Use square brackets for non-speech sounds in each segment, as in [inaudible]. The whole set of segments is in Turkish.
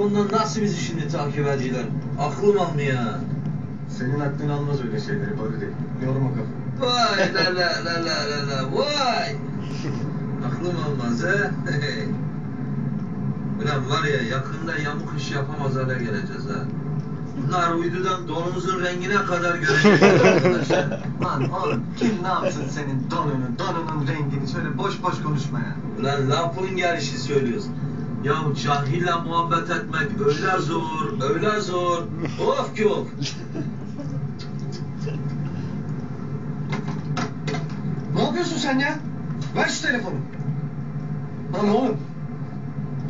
telefondan nasıl bizi şimdi takip ediyorlar? Aklım almıyor. Senin aklın almaz öyle şeyleri Barudi. Yorma kafanı. Vay la la [laughs] la la la la vay. Aklım almaz he. [laughs] Ulan var ya yakında yamuk iş yapamaz hale geleceğiz ha. Bunlar uydudan donumuzun rengine kadar görecekler arkadaşlar. [laughs] Lan oğlum kim ne yapsın senin donunu, donunun rengini? Şöyle boş boş konuşma ya. Ulan lafın gelişi söylüyorsun. Ya cahille muhabbet etmek öyle zor, öyle zor. Of ki of. Ne yapıyorsun sen ya? Ver şu telefonu. Lan oğlum.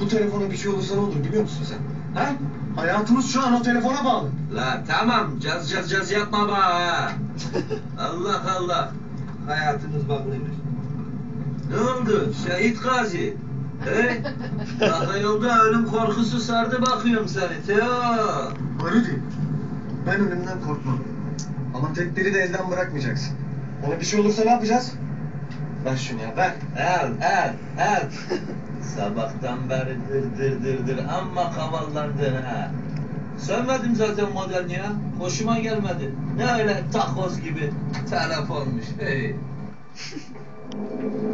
Bu telefona bir şey olursa ne olur biliyor musun sen? Ha? Hayatımız şu an o telefona bağlı. La tamam caz caz caz yapma ha. Allah Allah. Hayatımız bağlıymış. Ne oldu? Şehit Gazi. He? Daha yolda ölüm korkusu sardı bakıyorum seni. Teo. Barudi. Ben ölümden korkmam. Ama tedbiri de elden bırakmayacaksın. Ona bir şey olursa ne yapacağız? Ver şunu ya ver. El, el, el. [laughs] Sabahtan beri dır dır dır dır amma kavallandın ha. Sönmedim zaten modern ya. Hoşuma gelmedi. Ne öyle takoz gibi telefonmuş. Hey. [laughs]